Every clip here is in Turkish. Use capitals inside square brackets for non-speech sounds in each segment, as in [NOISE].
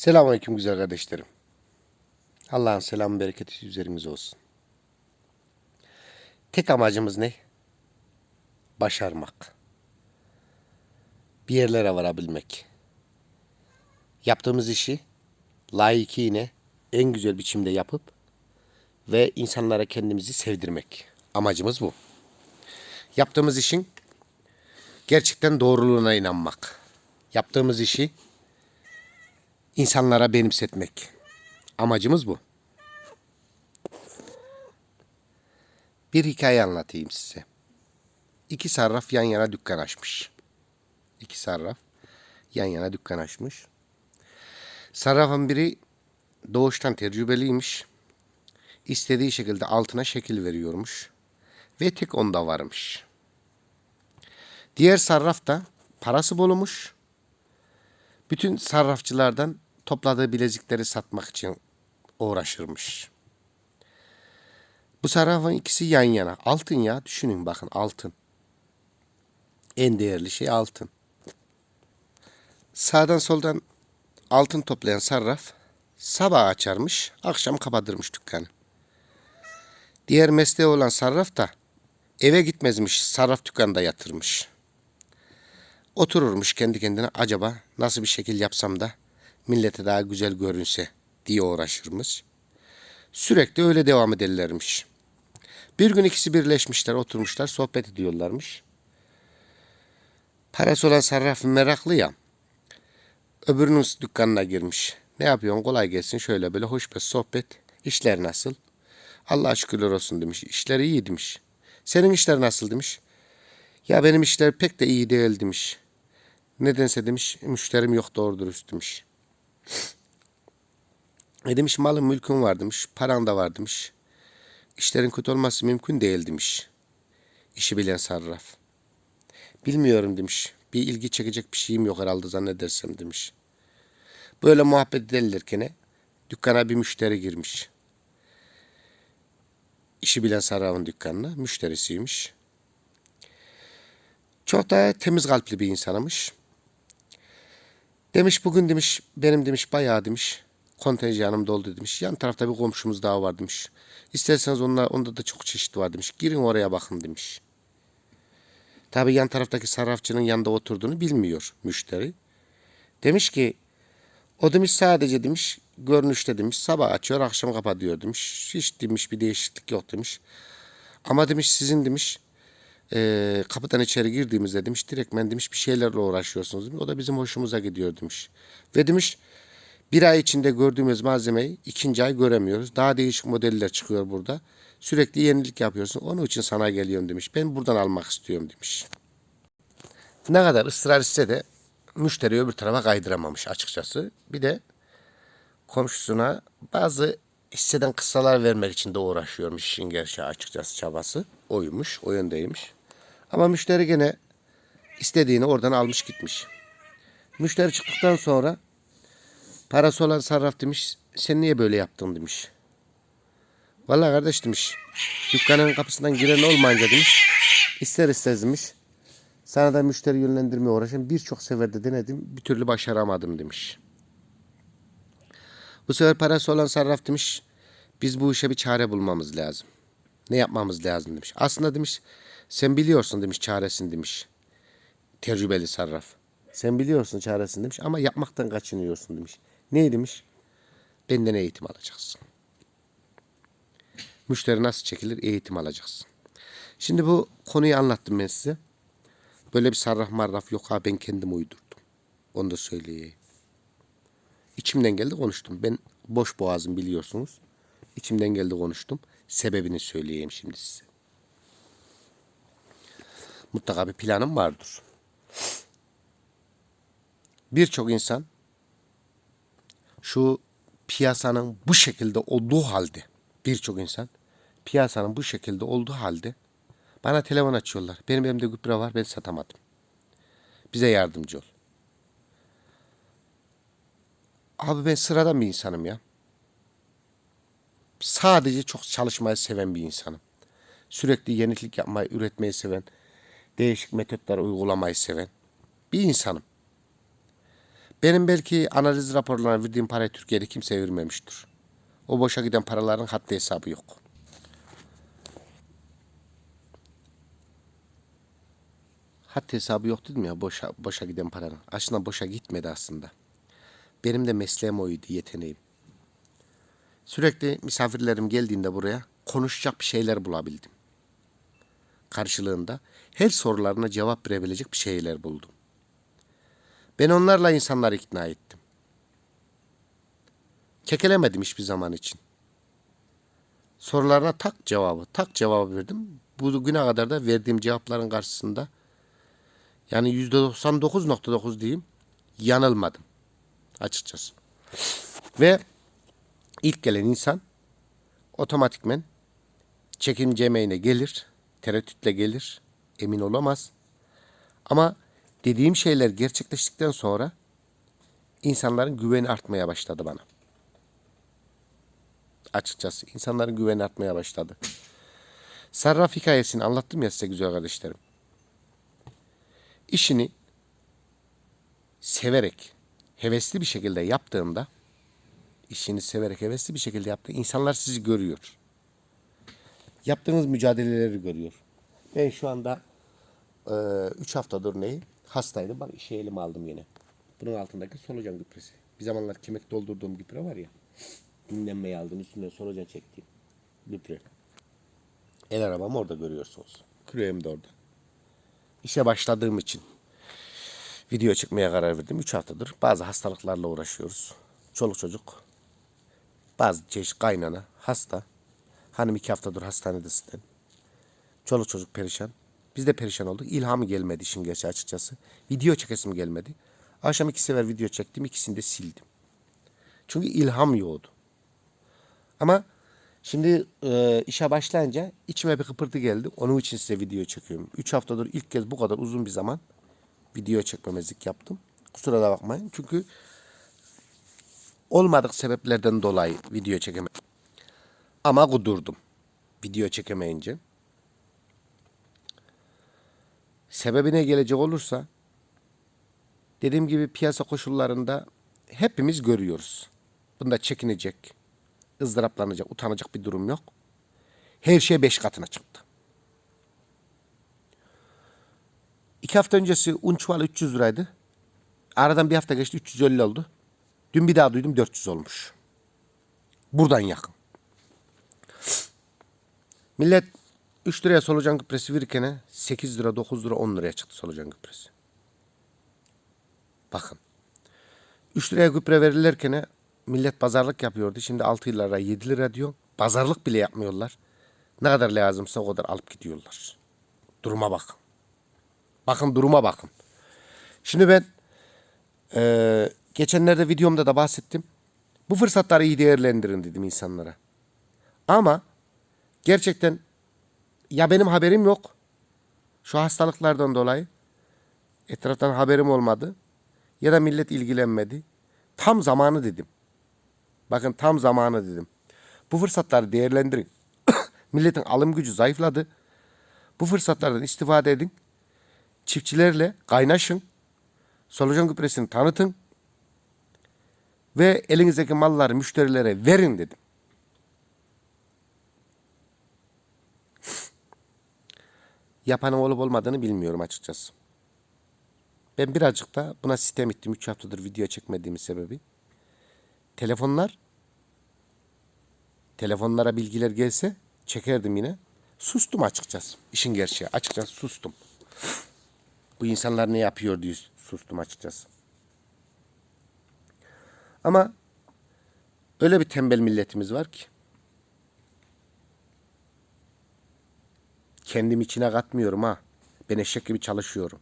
Selamünaleyküm güzel kardeşlerim. Allah'ın selamı bereketi üzerimize olsun. Tek amacımız ne? Başarmak. Bir yerlere varabilmek. Yaptığımız işi layıkıyla en güzel biçimde yapıp ve insanlara kendimizi sevdirmek. Amacımız bu. Yaptığımız işin gerçekten doğruluğuna inanmak. Yaptığımız işi insanlara benimsetmek. Amacımız bu. Bir hikaye anlatayım size. İki sarraf yan yana dükkan açmış. İki sarraf yan yana dükkan açmış. Sarrafın biri doğuştan tecrübeliymiş. İstediği şekilde altına şekil veriyormuş. Ve tek onda varmış. Diğer sarraf da parası bolumuş. Bütün sarrafçılardan topladığı bilezikleri satmak için uğraşırmış. Bu sarrafın ikisi yan yana. Altın ya düşünün bakın altın. En değerli şey altın. Sağdan soldan altın toplayan sarraf sabah açarmış, akşam kapatırmış dükkanı. Diğer mesleği olan sarraf da eve gitmezmiş, sarraf dükkanında yatırmış. Otururmuş kendi kendine acaba nasıl bir şekil yapsam da millete daha güzel görünse diye uğraşırmış. Sürekli öyle devam ederlermiş. Bir gün ikisi birleşmişler, oturmuşlar, sohbet ediyorlarmış. Parası olan sarraf meraklı ya. Öbürünün dükkanına girmiş. Ne yapıyorsun? Kolay gelsin. Şöyle böyle hoş bir sohbet. İşler nasıl? Allah şükürler olsun demiş. İşleri iyi demiş. Senin işler nasıl demiş. Ya benim işler pek de iyi değil demiş. Nedense demiş müşterim yok doğru dürüst demiş. E demiş malın mülkün var demiş. Paran da var demiş. İşlerin kötü olması mümkün değil demiş. İşi bilen sarraf. Bilmiyorum demiş. Bir ilgi çekecek bir şeyim yok herhalde zannedersem demiş. Böyle muhabbet ederlerken dükkana bir müşteri girmiş. İşi bilen sarrafın dükkanına müşterisiymiş. Çok da temiz kalpli bir insanımış. Demiş bugün demiş benim demiş bayağı demiş kontenjanım doldu demiş. Yan tarafta bir komşumuz daha var demiş. İsterseniz onlar, onda da çok çeşit var demiş. Girin oraya bakın demiş. Tabi yan taraftaki sarrafçının yanında oturduğunu bilmiyor müşteri. Demiş ki o demiş sadece demiş görünüşte demiş sabah açıyor akşam kapatıyor demiş. Hiç demiş bir değişiklik yok demiş. Ama demiş sizin demiş e, kapıdan içeri girdiğimizde demiş direktmen demiş bir şeylerle uğraşıyorsunuz demiş. O da bizim hoşumuza gidiyor demiş. Ve demiş bir ay içinde gördüğümüz malzemeyi ikinci ay göremiyoruz. Daha değişik modeller çıkıyor burada. Sürekli yenilik yapıyorsun. Onun için sana geliyorum demiş. Ben buradan almak istiyorum demiş. Ne kadar ısrar etse de müşteri öbür tarafa kaydıramamış açıkçası. Bir de komşusuna bazı hisseden kıssalar vermek için de uğraşıyormuş işin gerçeği açıkçası çabası. Oymuş, o yöndeymiş. Ama müşteri gene istediğini oradan almış gitmiş. Müşteri çıktıktan sonra parası olan sarraf demiş sen niye böyle yaptın demiş. Vallahi kardeş demiş dükkanın kapısından giren olmayınca demiş ister istemez demiş sana da müşteri yönlendirmeye uğraşan birçok seferde denedim bir türlü başaramadım demiş. Bu sefer parası olan sarraf demiş biz bu işe bir çare bulmamız lazım. Ne yapmamız lazım demiş. Aslında demiş sen biliyorsun demiş çaresini demiş. Tecrübeli sarraf. Sen biliyorsun çaresini demiş ama yapmaktan kaçınıyorsun demiş. Ne demiş? Benden eğitim alacaksın. Müşteri nasıl çekilir? Eğitim alacaksın. Şimdi bu konuyu anlattım ben size. Böyle bir sarraf marraf yok ha ben kendim uydurdum. Onu da söyleyeyim. İçimden geldi konuştum. Ben boş boğazım biliyorsunuz. İçimden geldi konuştum. Sebebini söyleyeyim şimdi size. Mutlaka bir planım vardır. Birçok insan şu piyasanın bu şekilde olduğu halde birçok insan piyasanın bu şekilde olduğu halde bana telefon açıyorlar. Benim elimde gübre var ben satamadım. Bize yardımcı ol. Abi ben sıradan bir insanım ya. Sadece çok çalışmayı seven bir insanım. Sürekli yenilik yapmayı, üretmeyi seven, değişik metotları uygulamayı seven bir insanım. Benim belki analiz raporlarına verdiğim parayı Türkiye'de kimse vermemiştir. O boşa giden paraların haddi hesabı yok. Haddi hesabı yok dedim ya boşa, boşa giden paranın. Aslında boşa gitmedi aslında. Benim de mesleğim oydu, yeteneğim. Sürekli misafirlerim geldiğinde buraya konuşacak bir şeyler bulabildim. Karşılığında her sorularına cevap verebilecek bir şeyler buldum. Ben onlarla insanları ikna ettim. Kekelemedim hiçbir zaman için. Sorularına tak cevabı, tak cevabı verdim. Bugüne kadar da verdiğim cevapların karşısında yani %99.9 diyeyim yanılmadım açıkçası. Ve ilk gelen insan otomatikmen çekincemeyine gelir, tereddütle gelir, emin olamaz. Ama dediğim şeyler gerçekleştikten sonra insanların güveni artmaya başladı bana. Açıkçası insanların güveni artmaya başladı. Sarraf hikayesini anlattım ya size güzel kardeşlerim. İşini severek, hevesli bir şekilde yaptığında, işini severek, hevesli bir şekilde yaptığında insanlar sizi görüyor. Yaptığınız mücadeleleri görüyor. Ben şu anda 3 haftadır neyi? Hastaydım. Bak işe elime aldım yine. Bunun altındaki solucan gübresi. Bir zamanlar kemik doldurduğum gübre var ya. Dinlenmeye aldım. Üstünden solucan çektiğim gübre. El arabamı orada görüyorsunuz. Küreğim de orada. İşe başladığım için video çıkmaya karar verdim. 3 haftadır bazı hastalıklarla uğraşıyoruz. Çoluk çocuk, bazı çeşit kaynana, hasta. Hanım iki haftadır hastanede zaten. Çoluk çocuk perişan. Biz de perişan olduk. İlhamı gelmedi işin gerçi açıkçası. Video çekesim gelmedi. Akşam iki sefer video çektim. ikisini de sildim. Çünkü ilham yoğdu. Ama şimdi e, işe başlayınca içime bir kıpırtı geldi. Onun için size video çekiyorum. Üç haftadır ilk kez bu kadar uzun bir zaman video çekmemezlik yaptım. Kusura da bakmayın. Çünkü olmadık sebeplerden dolayı video çekemedim. Ama kudurdum. Video çekemeyince. Sebebine gelecek olursa dediğim gibi piyasa koşullarında hepimiz görüyoruz. Bunda çekinecek, ızdıraplanacak, utanacak bir durum yok. Her şey beş katına çıktı. İki hafta öncesi un çuvalı 300 liraydı. Aradan bir hafta geçti 350 oldu. Dün bir daha duydum 400 olmuş. Buradan yakın. Millet 3 liraya solucan gübresi verirken 8 lira, 9 lira, 10 liraya çıktı solucan gübresi. Bakın. 3 liraya gübre verirlerken millet pazarlık yapıyordu. Şimdi 6 lira, 7 lira diyor. Pazarlık bile yapmıyorlar. Ne kadar lazımsa o kadar alıp gidiyorlar. Duruma bakın. Bakın duruma bakın. Şimdi ben eee, geçenlerde videomda da bahsettim. Bu fırsatları iyi değerlendirin dedim insanlara. Ama gerçekten ya benim haberim yok. Şu hastalıklardan dolayı etraftan haberim olmadı. Ya da millet ilgilenmedi. Tam zamanı dedim. Bakın tam zamanı dedim. Bu fırsatları değerlendirin. [COUGHS] Milletin alım gücü zayıfladı. Bu fırsatlardan istifade edin. Çiftçilerle kaynaşın. Solucan gübresini tanıtın. Ve elinizdeki malları müşterilere verin dedim. Yapanın olup olmadığını bilmiyorum açıkçası. Ben birazcık da buna sistem ettim. 3 haftadır video çekmediğim sebebi. Telefonlar telefonlara bilgiler gelse çekerdim yine. Sustum açıkçası. İşin gerçeği. Açıkçası sustum. Bu insanlar ne yapıyor diye sustum açıkçası. Ama öyle bir tembel milletimiz var ki kendim içine katmıyorum ha. Ben eşek gibi çalışıyorum.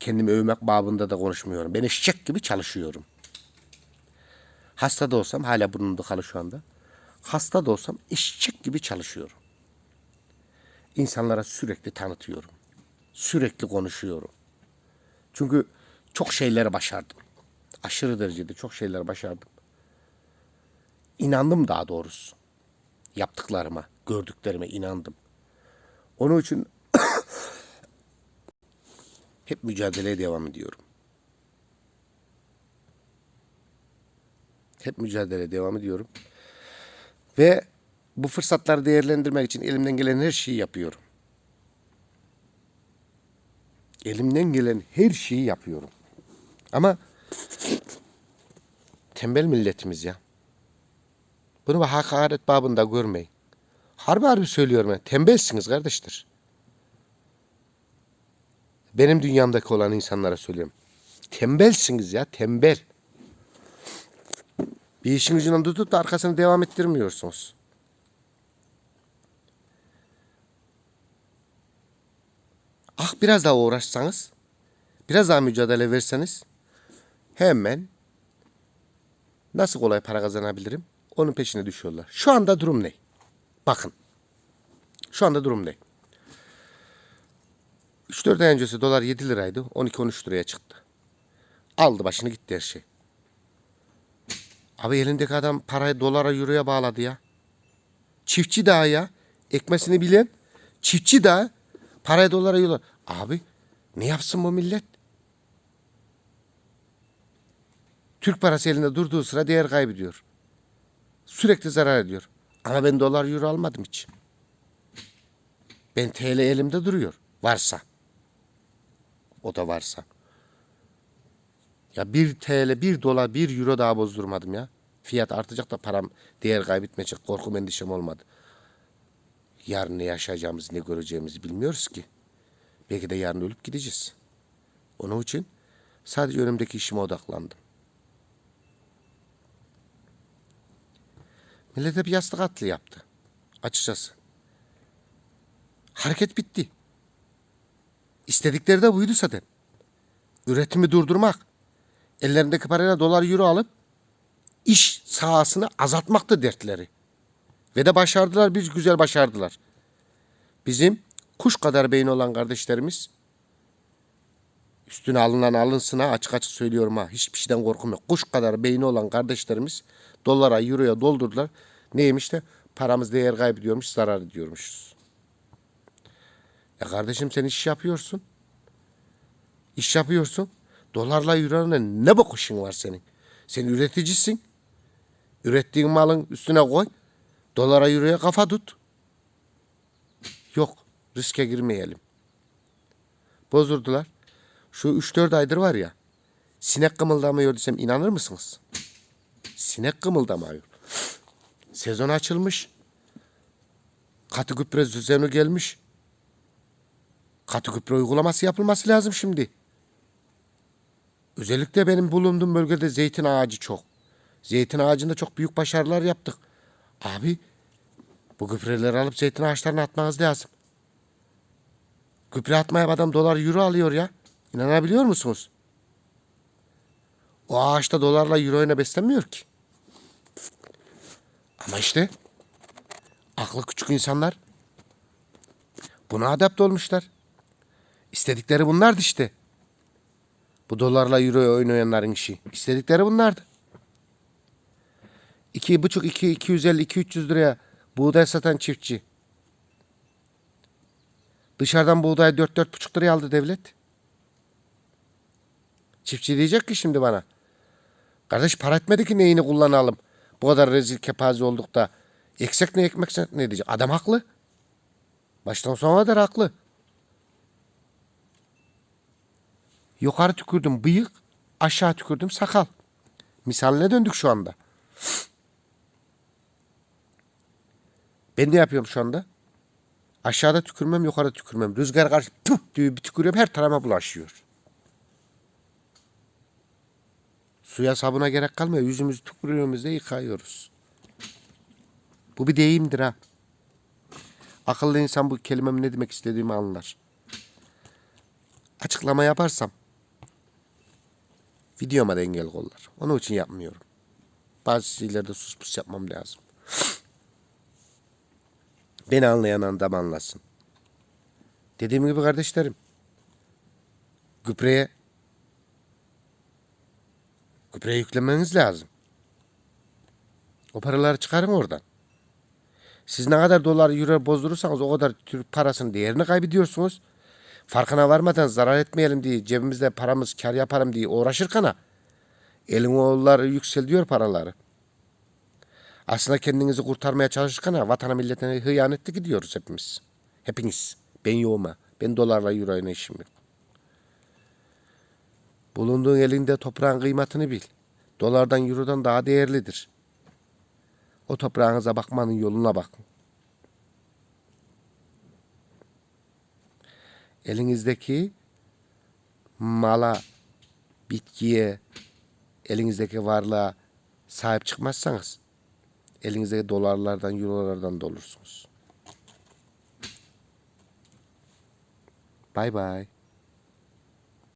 Kendimi övmek babında da konuşmuyorum. Ben eşek gibi çalışıyorum. Hasta da olsam hala burnumda kalı şu anda. Hasta da olsam eşek gibi çalışıyorum. İnsanlara sürekli tanıtıyorum. Sürekli konuşuyorum. Çünkü çok şeyler başardım. Aşırı derecede çok şeyler başardım. İnandım daha doğrusu. Yaptıklarıma, gördüklerime inandım. Onun için [COUGHS] hep mücadeleye devam ediyorum. Hep mücadele devam ediyorum. Ve bu fırsatları değerlendirmek için elimden gelen her şeyi yapıyorum. Elimden gelen her şeyi yapıyorum. Ama tembel milletimiz ya. Bunu hakaret babında görmeyin. Harbi harbi söylüyorum ben. Tembelsiniz kardeşler. Benim dünyamdaki olan insanlara söylüyorum. Tembelsiniz ya tembel. Bir işin ucundan tutup da arkasını devam ettirmiyorsunuz. Ah biraz daha uğraşsanız, biraz daha mücadele verseniz hemen nasıl kolay para kazanabilirim? Onun peşine düşüyorlar. Şu anda durum ne? Bakın. Şu anda durum ne? 3-4 ay öncesi dolar 7 liraydı. 12-13 liraya çıktı. Aldı başını gitti her şey. Abi elindeki adam parayı dolara euroya bağladı ya. Çiftçi daha ya. Ekmesini bilen çiftçi daha parayı dolara euroya. Abi ne yapsın bu millet? Türk parası elinde durduğu sıra değer kaybediyor. Sürekli zarar ediyor. Ama ben dolar euro almadım hiç. Ben TL elimde duruyor. Varsa. O da varsa. Ya 1 TL, 1 dolar, 1 euro daha bozdurmadım ya. Fiyat artacak da param değer kaybetmeyecek. Korkum endişem olmadı. Yarın ne yaşayacağımızı, ne göreceğimizi bilmiyoruz ki. Belki de yarın ölüp gideceğiz. Onun için sadece önümdeki işime odaklandım. Millete bir yastık atlı yaptı. Açıkçası. Hareket bitti. İstedikleri de buydu zaten. Üretimi durdurmak. Ellerindeki parayla dolar euro alıp iş sahasını azaltmaktı dertleri. Ve de başardılar, bir güzel başardılar. Bizim kuş kadar beyni olan kardeşlerimiz üstüne alınan alınsına açık açık söylüyorum ha. Hiçbir şeyden korkum yok. Kuş kadar beyni olan kardeşlerimiz dolara, euroya doldurdular. Neymiş de paramız değer kaybediyormuş, zarar ediyormuşuz. Ya kardeşim sen iş yapıyorsun. İş yapıyorsun. Dolarla euronun ne bok işin var senin? Sen üreticisin. Ürettiğin malın üstüne koy. Dolara euroya kafa tut. Yok. Riske girmeyelim. Bozurdular. Şu 3-4 aydır var ya. Sinek kımıldamıyor desem inanır mısınız? Sinek kımıldamıyor. Sezon açılmış. Katı gübre düzeni gelmiş. Katı gübre uygulaması yapılması lazım şimdi. Özellikle benim bulunduğum bölgede zeytin ağacı çok. Zeytin ağacında çok büyük başarılar yaptık. Abi bu gübreleri alıp zeytin ağaçlarına atmanız lazım. Gübre atmaya adam dolar euro alıyor ya. İnanabiliyor musunuz? O ağaçta dolarla euro ile beslenmiyor ki. Ama işte aklı küçük insanlar buna adapte olmuşlar. İstedikleri bunlardı işte. Bu dolarla euro oynayanların işi. İstedikleri bunlardı. İki buçuk, iki, iki yüz elli, iki üç yüz liraya buğday satan çiftçi. Dışarıdan buğday dört, dört buçuk liraya aldı devlet. Çiftçi diyecek ki şimdi bana. Kardeş para etmedi ki neyini kullanalım. Bu kadar rezil kepaze olduk da. Eksek ne ekmek ne diyecek. Adam haklı. Baştan sona kadar haklı. Yukarı tükürdüm bıyık, aşağı tükürdüm sakal. Misaline döndük şu anda. Ben ne yapıyorum şu anda? Aşağıda tükürmem, yukarıda tükürmem. Rüzgar karşı püf diye bir tükürüyorum her tarafa bulaşıyor. Suya sabuna gerek kalmıyor. Yüzümüzü tükürüğümüzle yıkayıyoruz. Bu bir deyimdir ha. Akıllı insan bu kelimemin ne demek istediğimi anlar. Açıklama yaparsam videoma da engel kollar. Onun için yapmıyorum. Bazı şeylerde sus pus yapmam lazım. Beni anlayan adam anlasın. Dediğim gibi kardeşlerim. Gübreye gübreye yüklemeniz lazım. O paraları çıkarın oradan. Siz ne kadar dolar, euro bozdurursanız o kadar Türk parasının değerini kaybediyorsunuz. Farkına varmadan zarar etmeyelim diye cebimizde paramız kar yaparım diye uğraşırken ha, elin oğulları yükseliyor paraları. Aslında kendinizi kurtarmaya çalışırken ha, vatana milletine hıyanetli gidiyoruz hepimiz. Hepiniz. Ben yoğuma. Ben dolarla euroyla işim yok. Bulunduğun elinde toprağın kıymetini bil. Dolardan eurodan daha değerlidir. O toprağınıza bakmanın yoluna bakın. Elinizdeki mala, bitkiye, elinizdeki varlığa sahip çıkmazsanız elinizdeki dolarlardan, eurolardan dolursunuz. Bay bay.